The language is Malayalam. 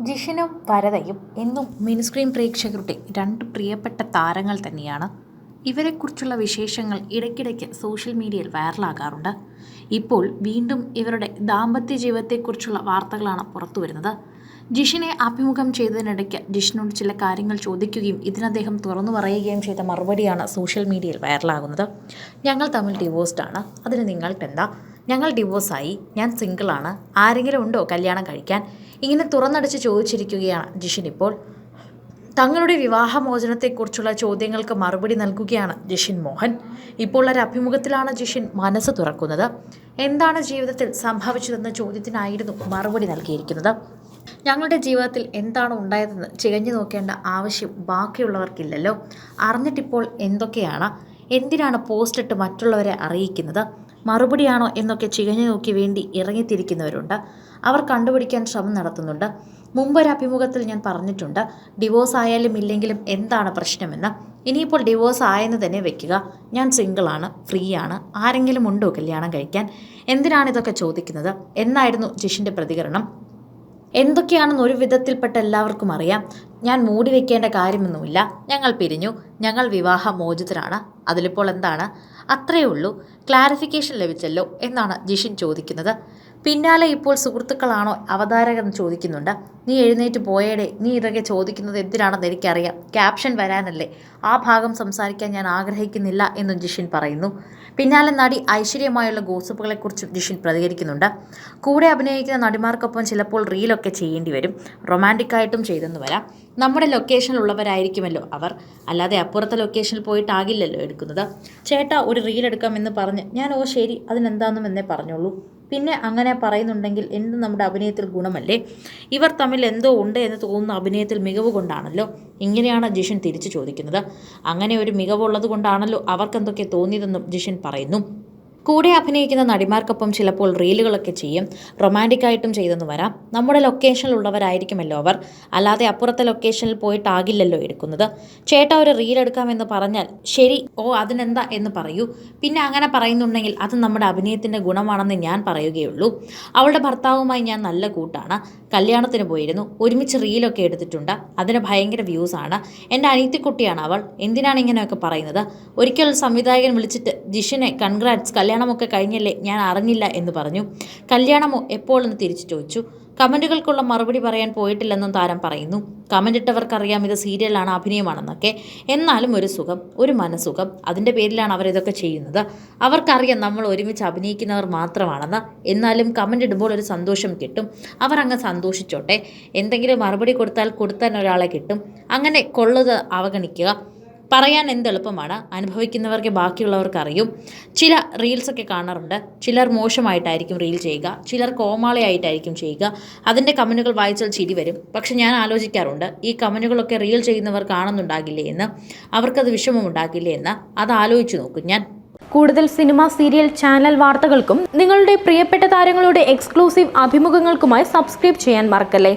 ജിഷിനും വരതയും എന്നും മിനിസ്ക്രീൻ പ്രേക്ഷകരുടെ രണ്ട് പ്രിയപ്പെട്ട താരങ്ങൾ തന്നെയാണ്. ഇവരെക്കുറിച്ചുള്ള വിശേഷങ്ങൾ ഇടയ്ക്കിടയ്ക്ക് സോഷ്യൽ മീഡിയയിൽ വൈറലാകാറുണ്ട്. ഇപ്പോൾ വീണ്ടും ഇവരുടെ ദാമ്പത്യ ജീവിതത്തെക്കുറിച്ചുള്ള വാർത്തകളാണ് പുറത്തു വരുന്നത് ജിഷിനെ അഭിമുഖം ചെയ്തതിനിടയ്ക്ക് ജിഷിനോട് ചില കാര്യങ്ങൾ ചോദിക്കുകയും ഇതിനദ്ദേഹം തുറന്നു പറയുകയും ചെയ്ത മറുപടിയാണ് സോഷ്യൽ മീഡിയയിൽ വൈറലാകുന്നത്. ഞങ്ങൾ തമ്മിൽ ഡിവോഴ്സ്ഡ് ആണ്. അതിന് നിങ്ങൾക്കെന്താ? ഞങ്ങൾ ഡിവോഴ്സായി ഞാൻ സിംഗിളാണ് ആരെങ്കിലും ഉണ്ടോ കല്യാണം കഴിക്കാൻ? ഇങ്ങനെ തുറന്നടിച്ച് ചോദിച്ചിരിക്കുകയാണ് ജിഷിൻ ഇപ്പോൾ. തങ്ങളുടെ വിവാഹമോചനത്തെക്കുറിച്ചുള്ള ചോദ്യങ്ങൾക്ക് മറുപടി നൽകുകയാണ് ജിഷിൻ മോഹൻ. ഇപ്പോൾ ഒരു അഭിമുഖത്തിലാണ് ജിഷിൻ മനസ്സ് തുറക്കുന്നത്. എന്താണ് ജീവിതത്തിൽ സംഭവിച്ചതെന്ന ചോദ്യത്തിനായിരുന്നു മറുപടി നൽകിയിരിക്കുന്നത്. ഞങ്ങളുടെ ജീവിതത്തിൽ എന്താണ് ഉണ്ടായതെന്ന് ചികഞ്ഞു നോക്കേണ്ട ആവശ്യം ബാക്കിയുള്ളവർക്കില്ലല്ലോ. അറിഞ്ഞിട്ടിപ്പോൾ എന്തൊക്കെയാണ്? എന്തിനാണ് പോസ്റ്റിട്ട് മറ്റുള്ളവരെ അറിയിക്കുന്നത്? മറുപടിയാണോ എന്നൊക്കെ ചികഞ്ഞു നോക്കി വേണ്ടി ഇറങ്ങിത്തിരിക്കുന്നവരുണ്ട്. അവർ കണ്ടുപിടിക്കാൻ ശ്രമം നടത്തുന്നുണ്ട്. മുമ്പൊരു അഭിമുഖത്തിൽ ഞാൻ പറഞ്ഞിട്ടുണ്ട് ഡിവോഴ്സ് ആയാലും ഇല്ലെങ്കിലും എന്താണ് പ്രശ്നമെന്ന്. ഇനിയിപ്പോൾ ഡിവോഴ്സ് ആയെന്ന് തന്നെ വെക്കുക. ഞാൻ സിംഗിളാണ് ഫ്രീ ആണ്. ആരെങ്കിലും ഉണ്ടോ കല്യാണം കഴിക്കാൻ? എന്തിനാണ് ഇതൊക്കെ ചോദിക്കുന്നത്? എന്നായിരുന്നു ജിഷിന്റെ പ്രതികരണം. എന്തൊക്കെയാണെന്ന് ഒരു വിധത്തിൽപ്പെട്ട എല്ലാവർക്കും അറിയാം. ഞാൻ മൂടി വെക്കേണ്ട കാര്യമൊന്നുമില്ല. ഞങ്ങൾ പിരിഞ്ഞു. ഞങ്ങൾ വിവാഹ മോചിതരാണ് അതിലിപ്പോൾ എന്താണ്? അത്രയേ ഉള്ളൂ. ക്ലാരിഫിക്കേഷൻ ലഭിച്ചല്ലോ എന്നാണ് ജിഷിൻ ചോദിക്കുന്നത്. പിന്നാലെ ഇപ്പോൾ സുഹൃത്തുക്കളാണോ അവതാരകൻ ചോദിക്കുന്നുണ്ട്. നീ എഴുന്നേറ്റ് പോയേടെ നീ ഇതൊക്കെ ചോദിക്കുന്നത് എന്തിനാണെന്ന് എനിക്കറിയാം. ക്യാപ്ഷൻ വരാനല്ലേ. ആ ഭാഗം സംസാരിക്കാൻ ഞാൻ ആഗ്രഹിക്കുന്നില്ല എന്നും ജിഷിൻ പറയുന്നു. പിന്നാലെ നടി ഐശ്വര്യമായുള്ള ഗോസിപ്പുകളെക്കുറിച്ചും ജിഷിൻ പ്രതികരിക്കുന്നുണ്ട്. കൂടെ അഭിനയിക്കുന്ന നടിമാർക്കൊപ്പം ചിലപ്പോൾ റീലൊക്കെ ചെയ്യേണ്ടി വരും. റൊമാന്റിക്കായിട്ടും ചെയ്തെന്ന് വരാം. നമ്മുടെ ലൊക്കേഷനിലുള്ളവരായിരിക്കുമല്ലോ അവർ. അല്ലാതെ അപ്പുറത്തെ ലൊക്കേഷനിൽ പോയിട്ടാകില്ലല്ലോ എടുക്കുന്നത്. ചേട്ടാ ഒരു റീൽ എടുക്കാമെന്ന് പറഞ്ഞ്. ഞാൻ ഓ ശരി. അതിനെന്താണെന്നും എന്നേ പറഞ്ഞോളൂ. പിന്നെ അങ്ങനെ പറയുന്നുണ്ടെങ്കിൽ എന്ത് നമ്മുടെ അഭിനയത്തിൽ ഗുണമല്ലേ? ഇവർ തമ്മിൽ എന്തോ ഉണ്ട് എന്ന് തോന്നുന്ന അഭിനയത്തിൽ മികവ് കൊണ്ടാണല്ലോ ഇങ്ങനെയാണ് ജിഷൻ തിരിച്ചു ചോദിക്കുന്നത്. അങ്ങനെ ഒരു മികവുള്ളത് കൊണ്ടാണല്ലോ അവർക്കെന്തൊക്കെ തോന്നിയതെന്നും ജിഷൻ പറയുന്നു. കൂടെ അഭിനയിക്കുന്ന നടിമാർക്കൊപ്പം ചിലപ്പോൾ റീലുകളൊക്കെ ചെയ്യും. റൊമാന്റിക് ആയിട്ടും ചെയ്തെന്ന് വരാം. നമ്മുടെ ലൊക്കേഷനിലുള്ളവരായിരിക്കുമല്ലോ അവർ. അല്ലാതെ അപ്പുറത്തെ ലൊക്കേഷനിൽ പോയിട്ടാകില്ലല്ലോ എടുക്കുന്നത്. ചേട്ടാ ഒരു റീൽ എടുക്കാമെന്ന് പറഞ്ഞാൽ ശരി ഓ അതിനെന്താ എന്ന് പറയൂ. പിന്നെ അങ്ങനെ പറയുന്നുണ്ടെങ്കിൽ അത് നമ്മുടെ അഭിനയത്തിന്റെ ഗുണമാണെന്ന് ഞാൻ പറയുകയുള്ളൂ. അവളുടെ ഭർത്താവുമായി ഞാൻ നല്ല കൂട്ടാണ്. കല്യാണത്തിന് പോയിരുന്നു. ഒരുമിച്ച് റീലൊക്കെ എടുത്തിട്ടുണ്ട്. അതിന് ഭയങ്കര വ്യൂസാണ് എന്റെ അനിയത്തിക്കുട്ടിയാണ് അവൾ. എന്തിനാണ് ഇങ്ങനെയൊക്കെ പറയുന്നത്? ഒരിക്കൽ സംവിധായകൻ വിളിച്ചിട്ട് ജിഷിനെ കൺഗ്രാറ്റ്സ് കല്യാണമൊക്കെ കഴിഞ്ഞല്ലേ? ഞാൻ അറിഞ്ഞില്ല എന്ന് പറഞ്ഞു. കല്യാണമോ എപ്പോഴെന്ന് തിരിച്ചു ചോദിച്ചു. കമന്റുകൾക്കുള്ള മറുപടി പറയാൻ പോയിട്ടില്ലെന്നും താരം പറയുന്നു. കമന്റ് ഇട്ടവർക്കറിയാം ഇത് സീരിയലാണ് അഭിനയമാണെന്നൊക്കെ. എന്നാലും ഒരു സുഖം ഒരു മനസുഖം അതിന്റെ പേരിലാണ് അവരിതൊക്കെ ചെയ്യുന്നത്. അവർക്കറിയാം നമ്മൾ ഒരുമിച്ച് അഭിനയിക്കുന്നവർ മാത്രമാണെന്ന്. എന്നാലും കമന്റ് ഇടുമ്പോൾ ഒരു സന്തോഷം കിട്ടും. അവർ അങ്ങ് സന്തോഷിച്ചോട്ടെ. എന്തെങ്കിലും മറുപടി കൊടുത്താൽ കൊടുത്താൻ ഒരാളെ കിട്ടും. അങ്ങനെ കൊള്ളത് അവഗണിക്കുക. പറയാൻ എന്ത് എളുപ്പമാണ്? അനുഭവിക്കുന്നവർക്ക് ബാക്കിയുള്ളവർക്ക് അറിയും. ചില റീൽസൊക്കെ കാണാറുണ്ട്. ചിലർ മോശമായിട്ടായിരിക്കും റീൽ ചെയ്യുക. ചിലർ കോമാളിയായിട്ടായിരിക്കും ചെയ്യുക. അതിന്റെ കമന്റുകൾ വായിച്ചാൽ ചിരി വരും. പക്ഷെ ഞാൻ ആലോചിക്കാറുണ്ട് ഈ കമന്റുകളൊക്കെ റീൽ ചെയ്യുന്നവർ കാണുന്നുണ്ടാകില്ലേ എന്ന്? അവർക്കത് വിഷമമുണ്ടാകില്ലേ എന്ന്? അത് ആലോചിച്ച് നോക്കും ഞാൻ. കൂടുതൽ സിനിമ സീരിയൽ ചാനൽ വാർത്തകൾക്കും നിങ്ങളുടെ പ്രിയപ്പെട്ട താരങ്ങളുടെ എക്സ്ക്ലൂസീവ് അഭിമുഖങ്ങൾക്കുമായി സബ്സ്ക്രൈബ് ചെയ്യാൻ മറക്കല്ലേ?